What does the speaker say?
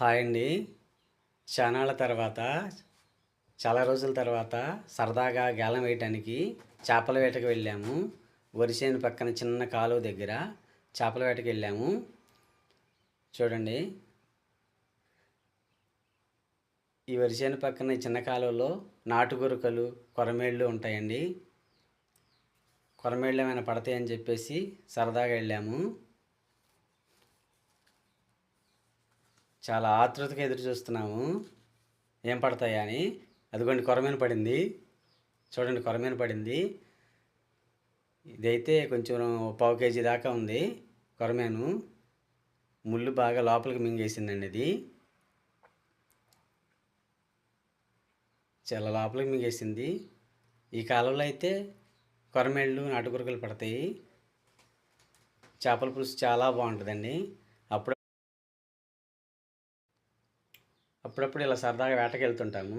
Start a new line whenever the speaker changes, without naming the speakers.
Hi అండి. చానాళ్ళ తర్వాత చాలా రోజుల తర్వాత సరదాగా గాలం వేయటానికి చేపల వేటకు వెళ్ళాము. వరిసేను పక్కన చిన్న కాలువ దగ్గర చేపల వేటకు వెళ్ళాము. చూడండి. ఈ వరిసేను పక్కన చిన్న కాలువలో నాటుగురుకలు కొరమేళ్ళు ఉంటాయండి. కొరమేళ్ళు ఏమైనా పడతాయని చెప్పేసి సరదాగా వెళ్ళాము. చాలా ఆతృతగా ఎదురు చూస్తున్నాము. ఏం పడతాయా అని? అదిగోండి కొరమేను పడింది. చూడండి కొరమేను పడింది. ఇదైతే కొంచెం పావు కేజీ దాకా ఉంది కొరమేను. ముళ్ళు బాగా లోపలికి మింగేసిందండి ఇది. చాలా లోపలికి మింగేసింది. ఈ కాలంలో అయితే కొరమేళ్ళు నాటుకురకలు పడతాయి. చేపల పులుసు చాలా బాగుంటుందండి. అప్పుడు అప్పుడప్పుడు ఇలా సరదాగా వేటకెళ్తుంటాము.